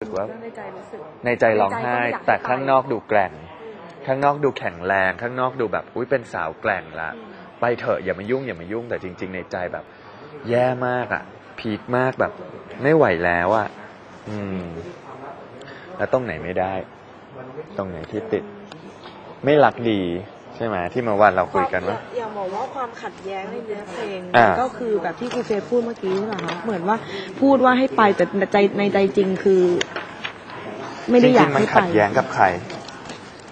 รู้สึกว่าในใจรู้สึก ในใจร้องไห้ในใจก็ไม่อยากให้แต่ข้างไปนอกดูแกร่ง ข้างนอกดูแข็งแรง ข้างนอกดูแบบ อุ้ยเป็นสาวแกร่งละ ไปเถอะอย่ามายุ่งอย่ามายุ่ง แต่จริง ๆ ในใจแบบ แย่มากอะ พีคมากแบบ ไม่ไหวแล้วอะ อืม แล้วตรงไหนไม่ได้ ตรงไหนที่ติด ไม่รักดีใช่ไหมที่เมื่อวานเราคุยกันว่าอย่า บอกว่าความขัดแย้งในเนื้อเพลงอ่า ก็คือแบบที่ครูเฟยพูดเมื่อกี้ใช่ไหมคะเหมือนว่าพูดว่าให้ไปแต่ใจในใจจริงคือ ไม่ได้อยากจริงๆมันให้ไป ขัดแย้งกับใคร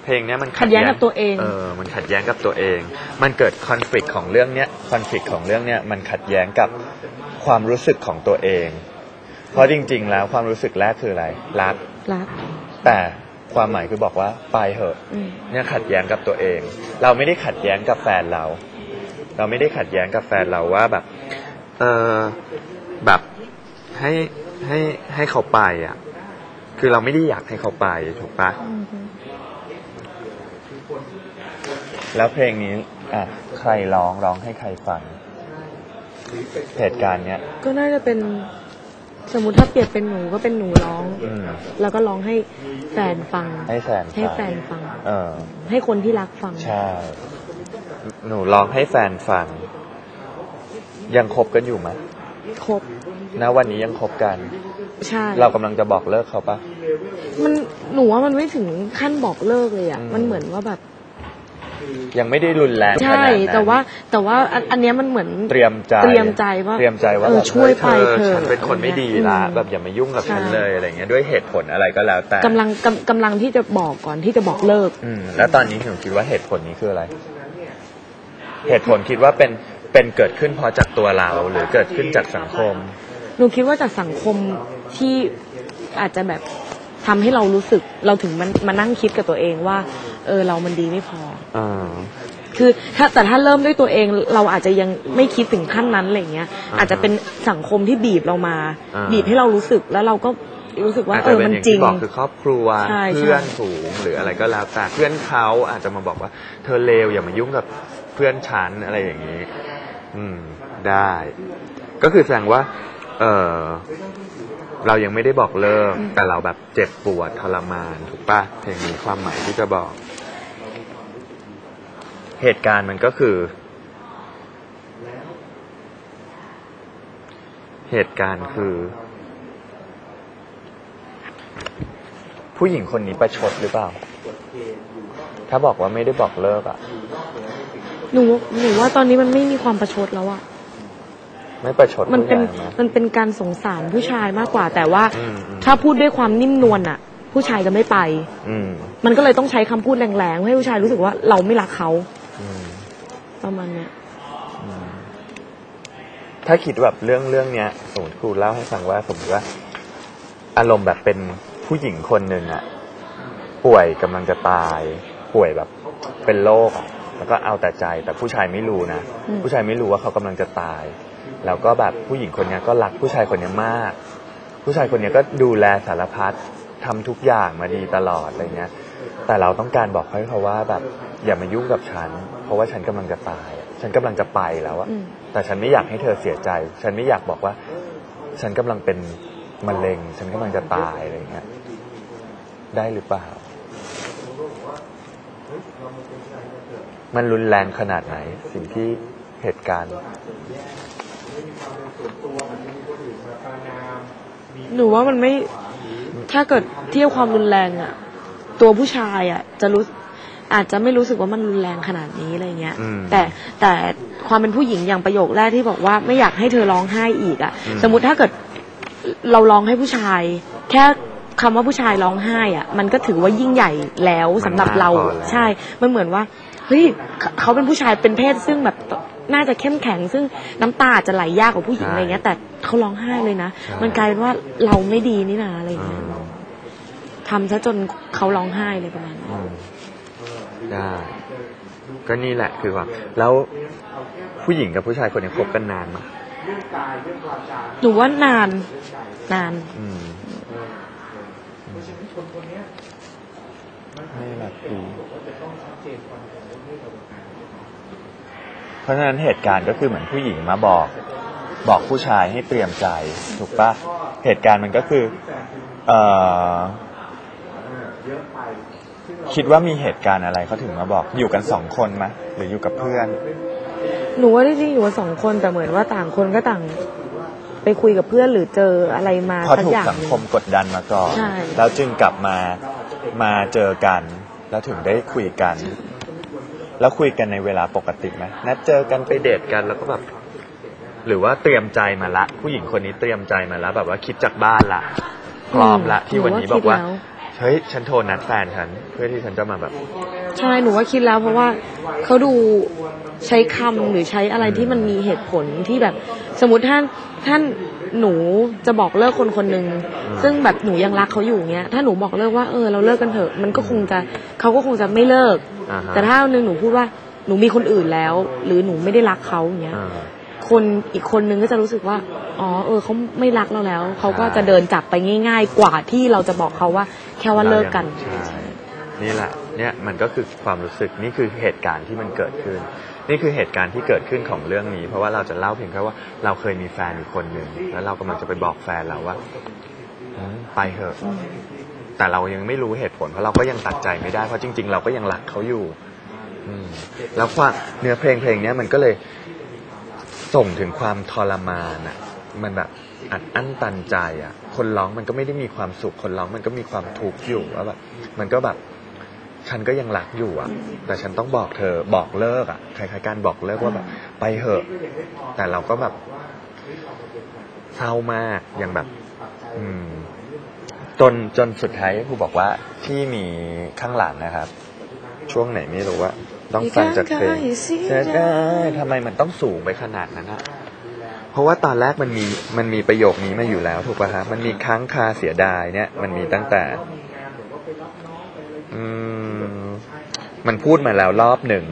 เพลงเนี้ยมันขัดแย้งกับตัวเอง เออ มันขัดแย้งกับตัวเอง มันเกิดคอน FLICT ของเรื่องเนี้ยคอน FLICT ของเรื่องเนี้ยมันขัดแย้งกับความรู้สึกของตัวเอง เพราะจริง ๆ แล้วความรู้สึกแรกคืออะไรรัก รักแต่ความหมายคือบอกว่าไปเหอะ อืมเนี่ยขัดแย้งกับตัวเอง เราไม่ได้ขัดแย้งกับแฟนเรา เราไม่ได้ขัดแย้งกับแฟนเราว่าแบบ เออแบบให้ให้ให้เขาไปอะ คือเราไม่ได้อยากให้เขาไปถูกปะแล้วเพลงนี้อะใครร้องร้องให้ใครฟังเหตุการณ์เนี้ยก็น่าจะเป็นสมมติถ้าเปรียบเป็นหนูก็เป็นหนูร้อง อืม แล้วก็ร้องให้แฟนฟัง ให้แฟนให้ฟังแฟนฟัง เออ ให้คนที่รักฟัง ใช่ หนูร้องให้แฟนฟัง ยังคบกันอยู่ไหมครบณวันนี้ยังคบกัน ใช่ เรากำลังจะบอกเลิกเขาปะ มันหนูว่ามันไม่ถึงขั้นบอกเลิกเลยอะ อืม มันเหมือนว่าแบบ ยังไม่ได้รุนแรงขใช่นาดนั้นแต่ว่าแต่ว่าอันอันเนี้ยมันเหมือน เตรียมใจเตรียมใจว่าเตรียมใจว่าเออแบบช่วยไปฮ้เถอะฉันเป็นคนไม่ดีละอืม แบบอย่ามายุ่งกับฉันใช่เลยอะไรเงี้ยด้วยเหตุผลอะไรก็แล้วแต่กำลังกำกำลังที่จะบอกก่อนที่จะบอกเลิก อืมแล้วตอนนี้หนูคิดว่าเหตุผลนี้คืออะไร เหตุผลคิดว่าเป็นเป็นเกิดขึ้นเพราะจากตัวเรา หรือเกิดขึ้นจากสังคม หนูคิดว่าจากสังคมที่อาจจะแบบทำให้เรารู้สึกเราถึงมันมานั่งคิดกับตัวเองว่า เออเรามันดีไม่พออ่าคือถ้าแต่ถ้าเริ่มด้วยตัวเองเราอาจจะยังไม่คิดถึงขั้นนั้นอะไรเงี้ยอ่าฮะอาจจะเป็นสังคมที่บีบเรามาอ่าบีบให้เรารู้สึกแล้วเราก็รู้สึกว่าอาจเอจะอเป็นมันอย่างจริที่งบอกคือครอบครัวใช่ใช่เพื่อนฝูงหรืออะไรก็แล้วแต่เพื่อนเขาอาจจะมาบอกว่า เธอเลวอย่ามายุ่งกับ เพื่อนฉันอะไรอย่างนี้ อืม ได้ ก็คือแสดงว่า เออเรายังไม่ได้บอกเลิก แต่เราแบบเจ็บปวดทรมานถูกปะเพลงนี้ความหมายที่จะบอก เหตุการณ์มันก็คือ เหตุการณ์คือ ผู้หญิงคนนี้ประชดหรือเปล่า ถ้าบอกว่าไม่ได้บอกเลิกอะ หนูหนูว่าตอนนี้มันไม่มีความประชดแล้วอะไม่ประชดมันเป็นผู้ใหญ่ะมันเป็นการสงสารผู้ชายมากกว่า แต่ว่าอืมอืม ถ้าพูดด้วยความนิ่มนวลอะผู้ชายจะไม่ไป อืมมันก็เลยต้องใช้คำพูดแรงๆให้ผู้ชายรู้สึกว่าเราไม่รักเขาอืม ประมาณเนี้ยอืมถ้าคิดแบบเรื่องเรื่องเนี้ยสมมติครูเล่าให้ฟังว่าสมมติว่า อารมณ์แบบเป็นผู้หญิงคนหนึ่งอะป่วยกำลังจะตาย ป่วยแบบเป็นโรคอะ แล้วก็เอาแต่ใจแต่ผู้ชายไม่รู้นะอืมผู้ชายไม่รู้ว่าเขากำลังจะตาย แล้วก็แบบผู้หญิงคนเนี้ยก็รักผู้ชายคนเนี้ยมาก ผู้ชายคนเนี้ยก็ดูแลสารพัดทำทุกอย่างมาดีตลอดอะไรเงี้ย แต่เราต้องการบอกให้เขาว่าแบบอย่ามายุ่งกับฉัน เพราะว่าฉันกำลังจะตายอะฉันกำลังจะไปแล้วอะอืมแต่ฉันไม่อยากให้เธอเสียใจ ฉันไม่อยากบอกว่า ฉันกำลังเป็นมะเร็ง ฉันกำลังจะตายอะไรเงี้ยได้หรือเปล่า มันรุนแรงขนาดไหน สิ่งที่เหตุการณ์ หนูว่ามันไม่ ถ้าเกิดเทียบความรุนแรงอะตัวผู้ชายอะจะรู้อาจจะไม่รู้สึกว่ามันรุนแรงขนาดนี้อะไรเงี้ย อืมแต่แต่ความเป็นผู้หญิงอย่างประโยคแรกที่บอกว่าไม่อยากให้เธอร้องไห้อีกอะอืม สมมติถ้าเกิดเราร้องให้ผู้ชาย แค่คำว่าผู้ชายร้องไห้อะมันก็ถือว่ายิ่งใหญ่แล้วสำหรับเรา มันมากพอแล้ว ใช่ มันเหมือนว่า เฮ้ยเขาเขาเป็นผู้ชายเป็นเพศซึ่งแบบน่าจะเข้มแข็ง ซึ่งน้ำตาอาจจะไหลยากกว่าผู้หญิงอะไรเงี้ย แต่เขาร้องไห้เลยนะ มันกลายเป็นว่าเราไม่ดีนี่นาอะไรอืเงี้ยมทำซะจนเขาร้องไห้เลยประมาณนั้นอืมได้ก็นี่แหละคือว่า แล้วผู้หญิงกับผู้ชายคนนี้คบกันนานไหมหนูว่านาน นานอืมไม่รักดี เพราะฉะนั้นเหตุการณ์ก็คือเหมือนผู้หญิงมาบอก บอกผู้ชายให้เตรียมใจถูกปะเหตุการณ์มันก็คือเอ่อคิดว่ามีเหตุการณ์อะไรเขาถึงมาบอกอยู่กันสองคนไหมหรืออยู่กับเพื่อน หนูว่าจริงๆอยู่กันสองคนแต่เหมือนว่าต่างคนก็ต่างไปคุยกับเพื่อนหรือเจออะไรมาเพราะสักถูกอย่างสังคมกดดันมาก่อนใช่แล้วจึงกลับมามาเจอกัน แล้วถึงได้คุยกัน แล้วคุยกันในเวลาปกติไหมนัดเจอกันไปเดทกันแล้วก็แบบหรือว่าเตรียมใจมาละ ผู้หญิงคนนี้เตรียมใจมาแล้วแบบว่าคิดจากบ้านละพร้อมละที่วันนี้บอกว่าหคิดแล้วเฮ้ยฉันโทรนัดแฟนฉันเพื่อที่ฉันจะมาแบบ ใช่หนูว่าคิดแล้วเพราะว่าเขาดูใช้คำหรือใช้อะไรที่มันมีเหตุผลที่แบบ สมมติท่านท่านหนูจะบอกเลิกคนคนหนึ่งอืมซึ่งแบบหนูยังรักเขาอยู่เงี้ยถ้าหนูบอกเลิกว่าเออเราเลิกกันเถอะมันก็คงจะเขาก็คงจะไม่เลิก อ่าฮะแต่ถ้าวันหนึ่งหนูพูดว่าหนูมีคนอื่นแล้ว หรือหนูไม่ได้รักเขาอย่างเงี้ย อ่า คนอีกคนนึงก็จะรู้สึกว่า อ๋อ เออเขาไม่รักเราแล้ว เขาก็ใช่จะเดินจากไปง่าย ๆ กว่าที่เราจะบอกเขาว่า แค่ว่าเลิกกัน ใช่นี่แหละ เนี่ยมันก็คือความรู้สึก นี่คือเหตุการณ์ที่มันเกิดขึ้น นี่คือเหตุการณ์ที่เกิดขึ้นของเรื่องนี้ เพราะว่าเราจะเล่าเพียงแค่ว่าเราเคยมีแฟนอีกคนหนึ่ง แล้วเรากำลังจะไปบอกแฟนเราว่าอืมไปเถอะ แต่เรายังไม่รู้เหตุผลเพราะเราก็ยังตัดใจไม่ได้เพราะจริง ๆ เราก็ยังรักเขาอยู่ อืมแล้วความเนื้อเพลงเพลงเนี้ยมันก็เลยส่งถึงความทรมานอะ มันแบบอัดอั้นตันใจอะ คนร้องมันก็ไม่ได้มีความสุข คนร้องมันก็มีความทุกข์อยู่ว่าแบบมันก็แบบฉันก็ยังรักอยู่อะ แต่ฉันต้องบอกเธอบอกเลิกอะคล้ายๆการบอกเลิกว่าแบบ ไปเถอะ แต่เราก็แบบเศร้ามากยังแบบ อืม จนจนสุดท้ายครูบอกว่าที่มีข้างหลังนะครับ ช่วงไหนไม่รู้ว่า ต้องฟังจากเพลง You can't เสียดายทำไมมันต้องสูงไปขนาดนั้นอะเพราะว่าตอนแรกมันมีมันมีประโยคนี้มาอยู่แล้วถูกป่ะฮะมันมีค้างคาเสียดายเนี่ย มันมีตั้งแต่ อืมมันพูดมาแล้วรอบหนึ่ง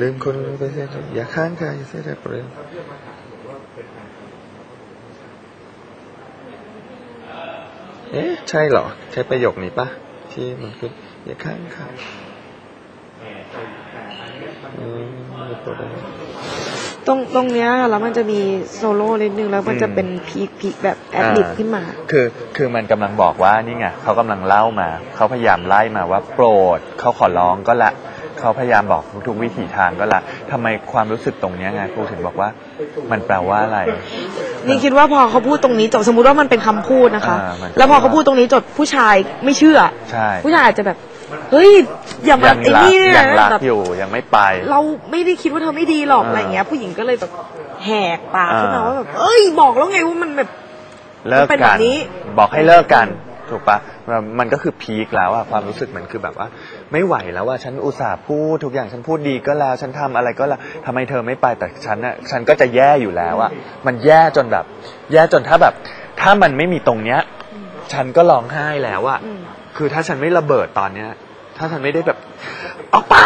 ลืมคนไปเสียทีอย่าค้างคาอย่าเสียดายเปล่าเอ๊ะใช่เหรอ ใช้ประโยคนี้ปะที่มันคืออย่าค้างคาอืมตรงตรงเนี้ยค่ะแล้วมันจะมีโซโล่นิดนึงแล้วมันจะเป็นพีคพีคแบบแอดลิบขึ้นมา คือคือมันกำลังบอกว่านี่ไงเขากำลังเล่ามา เขาพยายามไล่มาว่าโปรดเขาขอร้องก็ละ เขาพยายามบอกทุกวิถีทางก็ละทำไมความรู้สึกตรงเนี้ยไงครูถึงบอกว่า มันแปลว่าอะไร นี่คิดว่าพอเขาพูดตรงนี้จบสมมุติว่ามันเป็นคำพูดนะคะอ่ามันแล้วพอเขาพูดตรงนี้จบผู้ชายไม่เชื่อใช่ผู้ชายอาจจะแบบเฮ้ยอย่ามายังไอ้รักนี่เนี่ยังรักแบบอยู่ยังไม่ไป เราไม่ได้คิดว่าเธอไม่ดีหรอกอ่าอะไรเงี้ย ผู้หญิงก็เลยแบบแหกปากขึ้นมาอ่าว่าแบบเอ้ยบอกแล้วไงว่ามันแบบเลิกมันเป็นกัแบนบนี้บอกให้เลิกกัน ถูกปะมันก็คือพีคแล้วอะความรู้สึกมันคือแบบว่า ไม่ไหวแล้วว่าฉันอุตส่าห์พูดทุกอย่างฉันพูดดีก็แล้ว ฉันทำอะไรก็แล้วทำไมเธอไม่ไปแต่ฉันอะฉันก็จะแย่อยู่แล้วอะมันแย่จนแบบ แย่จนถ้าแบบ ถ้ามันไม่มีตรงเนี้ย ฉันก็ร้องไห้แล้วอะคือถ้าฉันไม่ระเบิดตอนเนี้ย ถ้าฉันไม่ได้แบบออกไป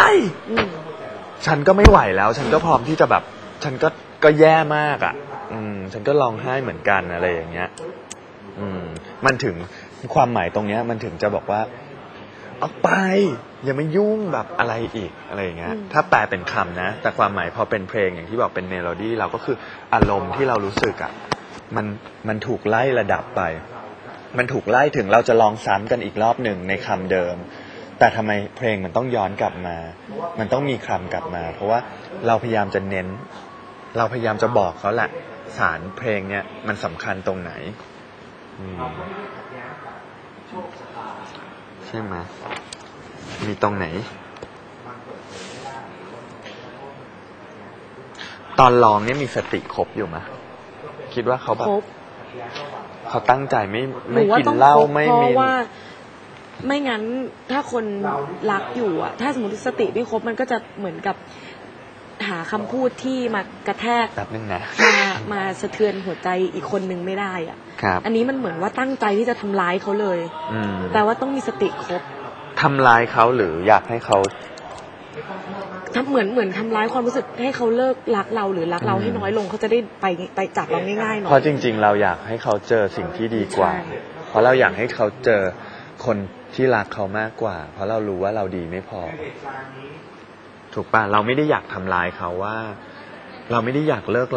ฉันก็ไม่ไหวแล้ว ฉันก็พร้อมที่จะแบบ ฉันก็ก็แย่มากอะ่ะ อืม ฉันก็ร้องไห้เหมือนกันอะไรอย่างเงี้ย อืม มันถึง ความหมายตรงเนี้ยมันถึงจะบอกว่าออกไปอย่ามายุ่งแบบอะไรอีกอะไรอย่างเงี้ยอืมถ้าแปลเป็นคำนะ แต่ความหมายพอเป็นเพลงอย่างที่บอกเป็นเมโลดี้เราก็คืออารมณ์ที่เรารู้สึกอะ่ะมันมันถูกไล่ระดับไป มันถูกไล่ถึงเราจะลองซ้ำกันอีกรอบหนึ่งในคำเดิม แต่ทำไมเพลงมันต้องย้อนกลับมา มันต้องมีคำกลับมา เพราะว่าเราพยายามจะเน้น เราพยายามจะบอกเขาแหละสารเพลงเนี่ยมันสำคัญตรงไหน อืมใช่ไหมมีตรงไหน ตอนร้องเนี่ยมีสติครบอยู่ไหมคิดว่าเขาแบบครบเขาตั้งใจไม่หไม่นูว่ากินต้องเหล้าครบไม่เพมีราะว่าไม่งั้นถ้าคนรักอยู่อะถ้าสมมติสติไม่ครบมันก็จะเหมือนกับ หาคำพูดที่มากระแทกแป๊บนึงนะมามาสะเทือนหัวใจอีกคนนึงไม่ได้อะครับอันนี้มันเหมือนว่าตั้งใจที่จะทำร้ายเขาเลยอืมแต่ว่าต้องมีสติครบทำร้ายเขาหรืออยากให้เขาทำเหมือนเหมือนทำร้ายความรู้สึกให้เขาเลิกรักเราหรือรักเราอืม ให้น้อยลงเขาจะได้ไปไปจากเราง่ายๆหน่เพอราะย จริง ๆ เราอยากให้เขาเจอสิ่งที่ดีกว่า ใช่ เพราะเราอยากให้เขาเจอคนที่รักเขามากกว่า เพราะเรารู้ว่าเราดีไม่พอ ถูกป่ะเราไม่ได้อยากทำลายเขาว่า เราไม่ได้อยากเลิก